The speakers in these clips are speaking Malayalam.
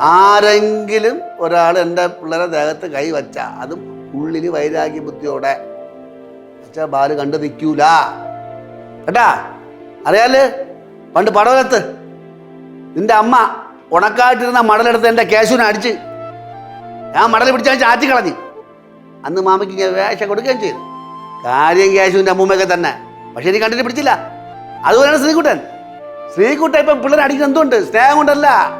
ആരെങ്കിലും ഒരാൾ എന്റെ പിള്ളേരെ ദേഹത്ത് കൈ വച്ച അതും ഉള്ളിൽ വൈരാഗ്യ ബുദ്ധിയോടെ. വെച്ചാൽ ബാൽ കണ്ടു നിൽക്കൂല കേട്ടാ? അറിയാൽ പണ്ട് പടവലത്ത് നിന്റെ അമ്മ ഉണക്കായിട്ടിരുന്ന മടലെടുത്ത് എന്റെ കേശുവിനെ അടിച്ച് ഞാൻ മടൽ പിടിച്ചാൽ ചാറ്റി കളഞ്ഞു. അന്ന് മാമയ്ക്ക് ഞാൻ വേഷം കൊടുക്കുകയും ചെയ്തു. കാര്യം കേശുവിന്റെ അമ്മൂമ്മയൊക്കെ തന്നെ. പക്ഷെ എനിക്ക് കണ്ടിട്ട് പിടിച്ചില്ല. അതുപോലെയാണ് ശ്രീകുട്ടൻ. ശ്രീകുട്ടൻ ഇപ്പം പിള്ളേർ അടിക്കുന്നത് എന്തുകൊണ്ട്? സ്നേഹം കൊണ്ടല്ല.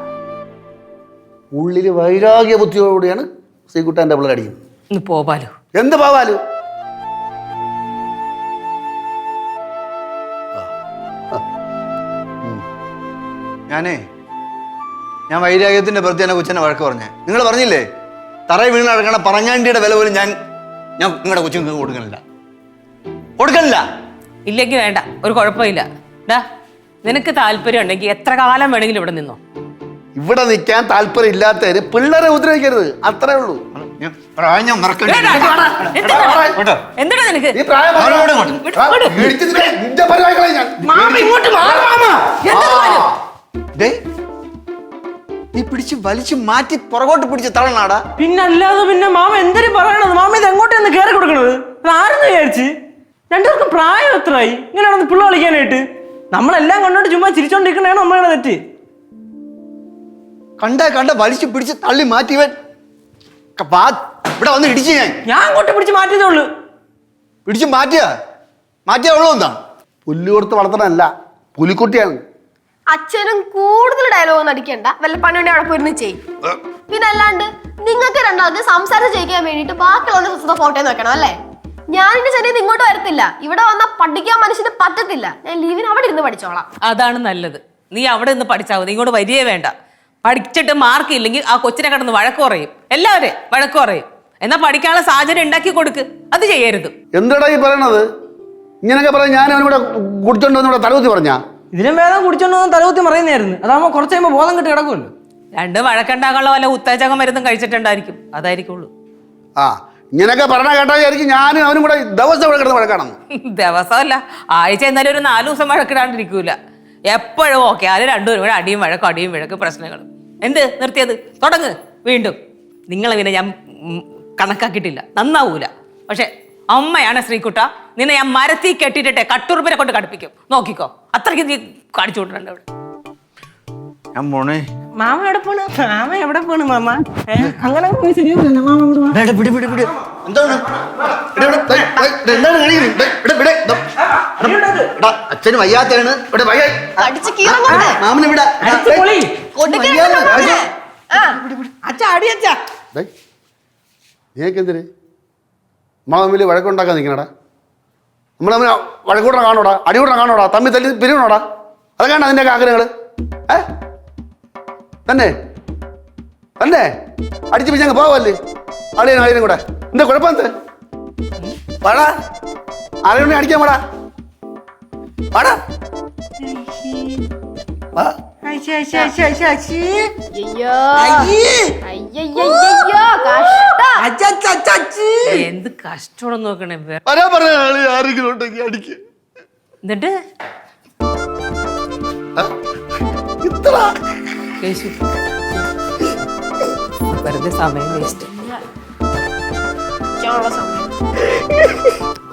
ഉള്ളിൽ വൈരാഗ്യ ബുദ്ധിയോടുകൂടിയാണ് ശ്രീകുട്ടന്റെ പിള്ളേർ അടിക്കുന്നത്. ഒന്ന് പോവാലോ? എന്ത് പോവാലോ? ഞാനേ ഞാൻ വൈരാഗ്യത്തിന്റെ പ്രതി എന്നെ കൊച്ചിനെ വഴക്ക് പറഞ്ഞേ. നിങ്ങൾ പറഞ്ഞില്ലേ? തറയിൽ വീണ് നടക്കണ പറങ്ങാണ്ടിയുടെ വില പോലും ഞാൻ ഞാൻ നിങ്ങളുടെ കൊച്ചുങ്ങൾക്ക് കൊടുക്കണില്ല. കൊടുക്കണില്ല. ഇല്ലെങ്കിൽ വേണ്ട ഒരു കുഴപ്പമില്ല. നിനക്ക് താല്പര്യം ഉണ്ടെങ്കിൽ എത്ര കാലം വേണമെങ്കിലും ഇവിടെ നിന്നോ? ഇവിടെ നിൽക്കാൻ താല്പര്യം ഇല്ലാത്തവര് പിള്ളേരെ ഉപദ്രവിക്കരുത്. അത്രേ ഉള്ളൂ. നിനക്ക്? ഈ പ്രായം ഇങ്ങോട്ട്. നിന്റെ പരിപാടികളെ ഞാൻ. മാമ ഇങ്ങോട്ട് മാറ് മാമ. എന്താ കാര്യം? ദേ, നീ പിടിച്ച് വലിച്ചു മാറ്റി പുറകോട്ട് പിടിച്ച് തള്ളണാടാ. പിന്നല്ലാതെ പിന്നെ മാമ എന്തേലും പറയണത്? മാമ ഇത് എങ്ങോട്ടാണ് കേറി കൊടുക്കണത്? ഇത് ആരെന്ന് വിചാരിച്ച്? രണ്ടുപേർക്കും പ്രായം എത്രയായി? ഇങ്ങനെയാണെന്ന് പിള്ള കളിക്കാനായിട്ട്. നമ്മളെല്ലാം കണ്ടോണ്ട് ചുമ്മാ ചിരിച്ചോണ്ടിരിക്കണേണ് നമ്മളെ തെറ്റ്. കണ്ട കണ്ട വലിച്ചു പിടിച്ച് തള്ളി മാറ്റി ഇവൻ ക- പാ- ഇവിടെ വന്ന് ഇടിച്ചു ഞാൻ. ഞാൻ അങ്ങോട്ട് പിടിച്ച് മാറ്റിയതേ ഉള്ളൂ. പിടിച്ച് മാറ്റിയ? മാറ്റിയ ഉള്ളൂ എന്താ? പുല്ല് കൊടുത്ത് വളർത്തണല്ല പുലിക്കുട്ടിയാണ്. അച്ഛനും കൂടുതൽ ഡയലോഗ് ഒന്നും അടിക്കണ്ട. വല്ല പണിയുണ്ടെ അവിടെ പോയിരുന്ന് ചെയ്യും. പിന്നെ അല്ലാണ്ട് നിങ്ങൾക്ക് രണ്ടാൾക്ക് സംസാരം ചെയ്യിക്കാൻ വേണ്ടിട്ട് ബാക്കിയുള്ള സ്വസ്ഥത ഫോട്ടോ നോക്കണം അല്ലേ? ഞാൻ എന്റെ ശരീരം ഇങ്ങോട്ട് വരത്തില്ല. ഇവിടെ വന്ന പഠിക്കാൻ മനുഷ്യന് പറ്റത്തില്ല. ഞാൻ ലീവിന് അവിടെ ഇരുന്ന് പഠിച്ചോളാം. അതാണ് നല്ലത്. നീ അവിടെ നിന്ന് പഠിച്ചാൽ മതി. ഇങ്ങോട്ട് വരികയേ വേണ്ട. പഠിച്ചിട്ട് മാർക്ക് ഇല്ലെങ്കിൽ ആ കൊച്ചിനെ കടന്ന് വഴക്ക് പറയും. എല്ലാവരെയും വഴക്ക് പറയും. എന്നാ പഠിക്കാനുള്ള സാഹചര്യം ഉണ്ടാക്കി കൊടുക്ക്. അത് ചെയ്യരുത്. എന്താടാ ഈ പറയണത്? ഇങ്ങനെയൊക്കെ പറയാം ഞാൻ അവനിവിടെ കുടിച്ചോണ്ട് വന്ന് ഇവിടെ തലകുത്തി പറഞ്ഞാ? ഇതിനും വേദം കുടിച്ചോണ്ടോന്ന് തലകുത്തി പറയുന്നതായിരുന്നു അതാകുമ്പോ കുറച്ച് കഴിയുമ്പോൾ ബോധം കിട്ടി കിടക്കുമല്ലോ. രണ്ട് വഴക്കുണ്ടാകാനുള്ള വല്ല ഉത്തേജകം മരുന്നും കഴിച്ചിട്ടുണ്ടായിരിക്കും. അതായിരിക്കുള്ളൂ. ആ ഇങ്ങനെയൊക്കെ പറഞ്ഞ കേട്ടാ വിചാരിക്കും ഞാനും അവനും കൂടെ ദിവസം ഇവിടെ കിടന്ന് വഴക്കാണെന്ന്. ദിവസമല്ല. ആഴ്ച എന്നാലും ഒരു നാല് ദിവസം വഴക്കിടാണ്ടിരിക്കൂല. എപ്പോഴും ഓക്കെ. അത് രണ്ടുപേരും കൂടെ അടിയും വഴക്കും അടിയും വഴക്ക് പ്രശ്നങ്ങളും. എന്ത്? നിർത്തിയത്. തുടങ്ങ്. വീണ്ടും. നിങ്ങളെ പിന്നെ ഞാൻ കണക്കാക്കിയിട്ടില്ല. നന്നാവൂല. പക്ഷെ അമ്മയാണ് ശ്രീകുട്ട. നിന്നെ ഞാൻ മരത്തി കെട്ടിയിട്ടെ കട്ടുറുപ്പിനെ കൊണ്ട് കടുപ്പിക്കും. നോക്കിക്കോ. അത്രയ്ക്ക് നീ കാണിച്ചു വിട്ടിട്ടുണ്ട് അവിടെ. ഞാൻ പോണേ. മാമ എവിടെ പോണ്? മാമ എവിടെ പോണ് മാമ? അങ്ങനെ പോയി ശരിയാവില്ല മാമ എന്താണ്? എന്താണ് അച്ഛന് വയ്യാത്തയാണ്. ഇവിടെ വയ്യ. അടിച്ച് കീറം കൊണ്ട്. മാമന് ഇവിടെ. നീക്കെന്തിന് മാമിൽ വഴക്കുണ്ടാക്കാൻ നിൽക്കണടാ. നമ്മൾ തമ്മിൽ വഴക്കൂടണം കാണോടാ അടികൂടണം കാണോടാ തമ്മിൽ തല്ലി പിരിയണോടാ? അതൊക്കെയാണ് അതിന്റെയൊക്കെ ആഗ്രഹങ്ങൾ ഏ? തന്നെ. തന്നെ. അടിച്ച് പിടിച്ചങ്ങ് പോവല്ലേ? അളിയനും അളിയനും കൂടെ. എന്താ കുഴപ്പം എന്ത് വാടാ. ആരെയും അടിക്കാൻ വാടാ വാടാ. വാ. അയ്യോ. അയ്യയ്യോ കഷ്ട. എന്ത് കഷ്ടമാണെന്ന് നോക്കണേ വേ- വരാൻ പറഞ്ഞ ആൾ ആരെങ്കിലും ഉണ്ടെങ്കിൽ അടിക്ക്. എന്നിട്ട്? ഇത്ര. കേശു. വെറുതെ സമയം വേസ്റ്റ് സമയം.